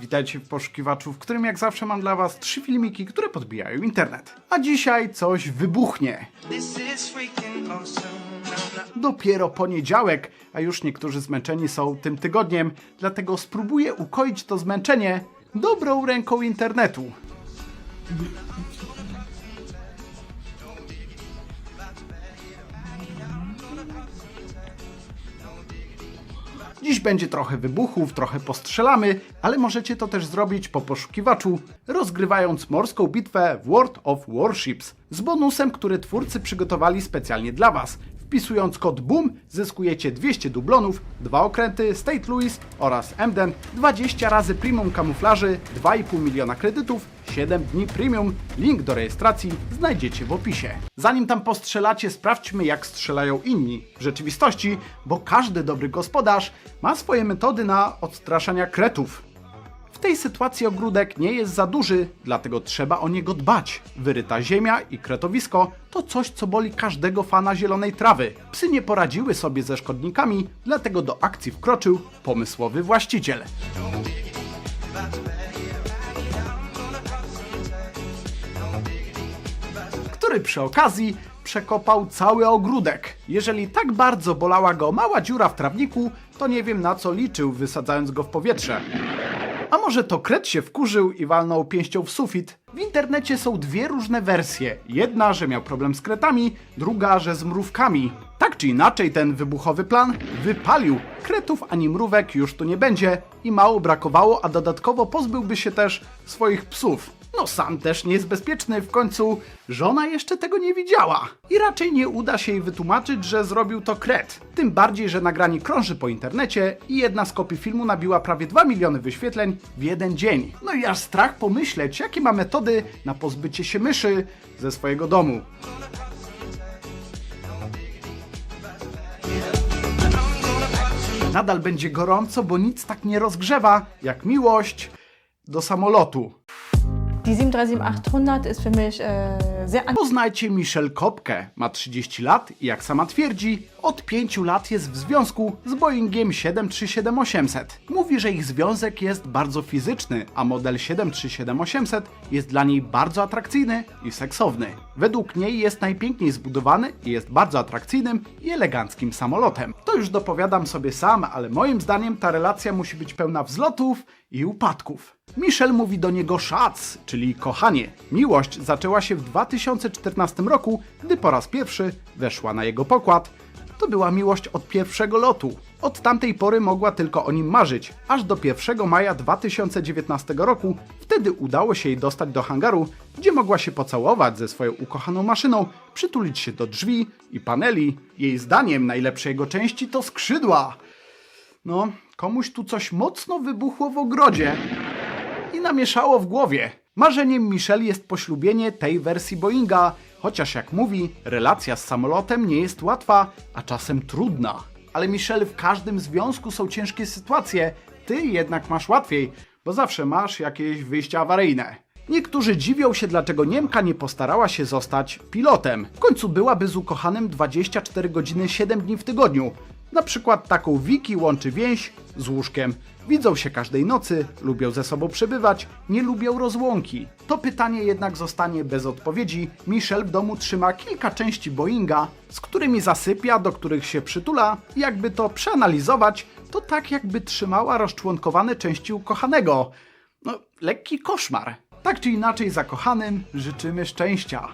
Witajcie w poszukiwaczu, w którym jak zawsze mam dla Was trzy filmiki, które podbijają internet. A dzisiaj coś wybuchnie. Dopiero poniedziałek, a już niektórzy zmęczeni są tym tygodniem, dlatego spróbuję ukoić to zmęczenie dobrą ręką internetu. Dziś będzie trochę wybuchów, trochę postrzelamy, ale możecie to też zrobić po poszukiwaczu, rozgrywając morską bitwę w World of Warships z bonusem, który twórcy przygotowali specjalnie dla Was. Wpisując kod BOOM zyskujecie 200 dublonów, dwa okręty State Louis oraz Emden, 20 razy premium kamuflaży, 2,5 miliona kredytów, 7 dni premium. Link do rejestracji znajdziecie w opisie. Zanim tam postrzelacie, sprawdźmy jak strzelają inni w rzeczywistości, bo każdy dobry gospodarz ma swoje metody na odstraszania kretów. Tej sytuacji ogródek nie jest za duży, dlatego trzeba o niego dbać. Wyryta ziemia i kretowisko to coś, co boli każdego fana zielonej trawy. Psy nie poradziły sobie ze szkodnikami, dlatego do akcji wkroczył pomysłowy właściciel. który przy okazji przekopał cały ogródek. Jeżeli tak bardzo bolała go mała dziura w trawniku, to nie wiem na co liczył, wysadzając go w powietrze. A może to kret się wkurzył i walnął pięścią w sufit? W internecie są dwie różne wersje. Jedna, że miał problem z kretami, druga, że z mrówkami. Tak czy inaczej, ten wybuchowy plan wypalił. Kretów ani mrówek już tu nie będzie i mało brakowało, a dodatkowo pozbyłby się też swoich psów. No sam też nie jest bezpieczny, w końcu żona jeszcze tego nie widziała. I raczej nie uda się jej wytłumaczyć, że zrobił to kret. Tym bardziej, że nagranie krąży po internecie i jedna z kopii filmu nabiła prawie 2 miliony wyświetleń w jeden dzień. No i aż strach pomyśleć, jakie ma metody na pozbycie się myszy ze swojego domu. Nadal będzie gorąco, bo nic tak nie rozgrzewa jak miłość do samolotu. Die 737-800 ist für mich äh, Poznajcie Michelle Kopkę. Ma 30 lat i jak sama twierdzi, od 5 lat jest w związku z Boeingiem 737-800. Mówi, że ich związek jest bardzo fizyczny, a model 737-800 jest dla niej bardzo atrakcyjny i seksowny. Według niej jest najpiękniej zbudowany i jest bardzo atrakcyjnym i eleganckim samolotem. To już dopowiadam sobie sam, ale moim zdaniem ta relacja musi być pełna wzlotów i upadków. Michelle mówi do niego szac, czyli kochanie. Miłość zaczęła się w 2014 roku, gdy po raz pierwszy weszła na jego pokład. To była miłość od pierwszego lotu. Od tamtej pory mogła tylko o nim marzyć, aż do 1 maja 2019 roku. Wtedy udało się jej dostać do hangaru, gdzie mogła się pocałować ze swoją ukochaną maszyną, przytulić się do drzwi i paneli. Jej zdaniem najlepsze jego części to skrzydła. No, komuś tu coś mocno wybuchło w ogrodzie i namieszało w głowie. Marzeniem Michelle jest poślubienie tej wersji Boeinga, chociaż jak mówi, relacja z samolotem nie jest łatwa, a czasem trudna. Ale Michelle, w każdym związku są ciężkie sytuacje, ty jednak masz łatwiej, bo zawsze masz jakieś wyjścia awaryjne. Niektórzy dziwią się, dlaczego Niemka nie postarała się zostać pilotem. W końcu byłaby z ukochanym 24 godziny 7 dni w tygodniu. Na przykład taką Wiki łączy więź z łóżkiem. Widzą się każdej nocy, lubią ze sobą przebywać, nie lubią rozłąki. To pytanie jednak zostanie bez odpowiedzi. Michelle w domu trzyma kilka części Boeinga, z którymi zasypia, do których się przytula. Jakby to przeanalizować, to tak jakby trzymała rozczłonkowane części ukochanego. No, lekki koszmar. Tak czy inaczej zakochanym życzymy szczęścia.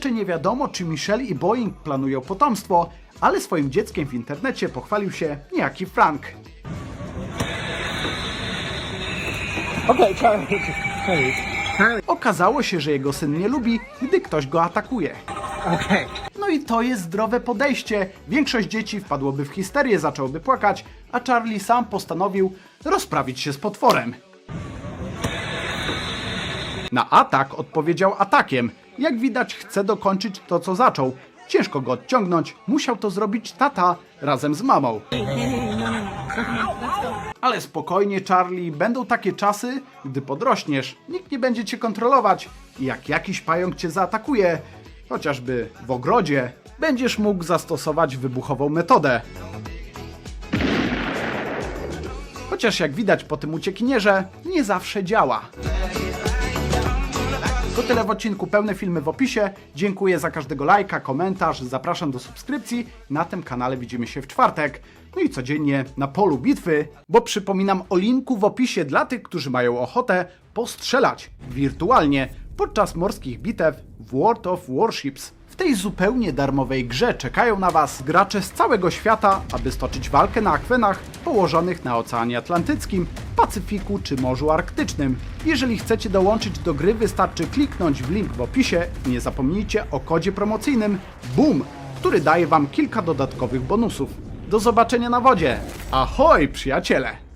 Jeszcze nie wiadomo, czy Michelle i Boeing planują potomstwo, ale swoim dzieckiem w internecie pochwalił się niejaki Frank. Okay, Charlie. Charlie. Charlie. Okazało się, że jego syn nie lubi, gdy ktoś go atakuje. Okay. No i to jest zdrowe podejście. Większość dzieci wpadłoby w histerię, zaczęłoby płakać, a Charlie sam postanowił rozprawić się z potworem. Na atak odpowiedział atakiem. Jak widać, chce dokończyć to, co zaczął. Ciężko go odciągnąć, musiał to zrobić tata razem z mamą. Ale spokojnie, Charlie, będą takie czasy, gdy podrośniesz, nikt nie będzie cię kontrolować i jak jakiś pająk cię zaatakuje, chociażby w ogrodzie, będziesz mógł zastosować wybuchową metodę. Chociaż jak widać po tym uciekinierze, nie zawsze działa. To tyle w odcinku, pełne filmy w opisie. Dziękuję za każdego lajka, komentarz, zapraszam do subskrypcji. Na tym kanale widzimy się w czwartek. No i codziennie na polu bitwy, bo przypominam o linku w opisie dla tych, którzy mają ochotę postrzelać wirtualnie podczas morskich bitew w World of Warships. Tej zupełnie darmowej grze czekają na Was gracze z całego świata, aby stoczyć walkę na akwenach położonych na Oceanie Atlantyckim, Pacyfiku czy Morzu Arktycznym. Jeżeli chcecie dołączyć do gry, wystarczy kliknąć w link w opisie i nie zapomnijcie o kodzie promocyjnym BOOM, który daje Wam kilka dodatkowych bonusów. Do zobaczenia na wodzie. Ahoj, przyjaciele!